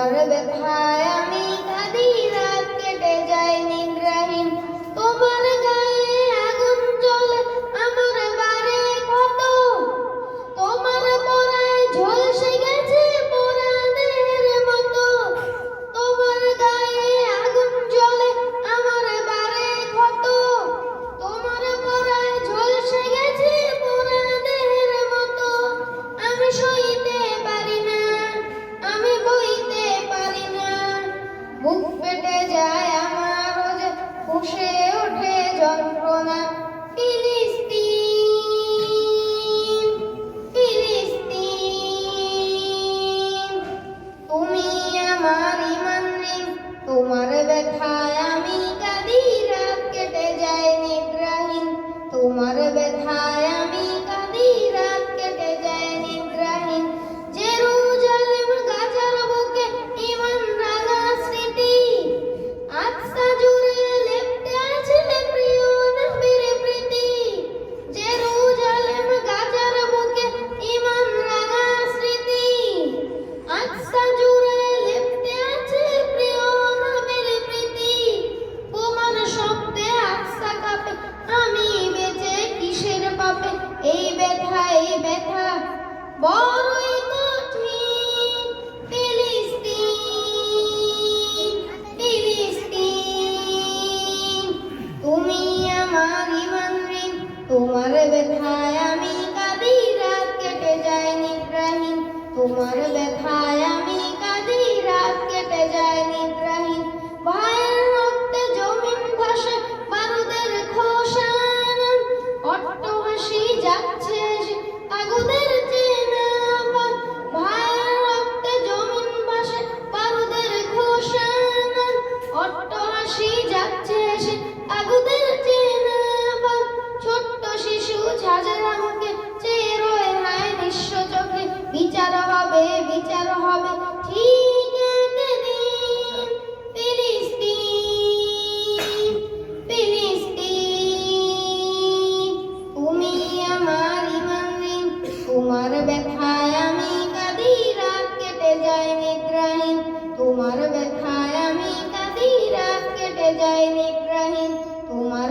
Swarabhayami বুক পেটে যায় আমার ফুসে ওঠে যন্ত্রণা। আমার ইমান তোমার ব্যথা Bom নিদ্রাহীন তোমার ব্যথায় আমি কাঁদি রাত কেটে যায় নিদ্রাহীন তোমার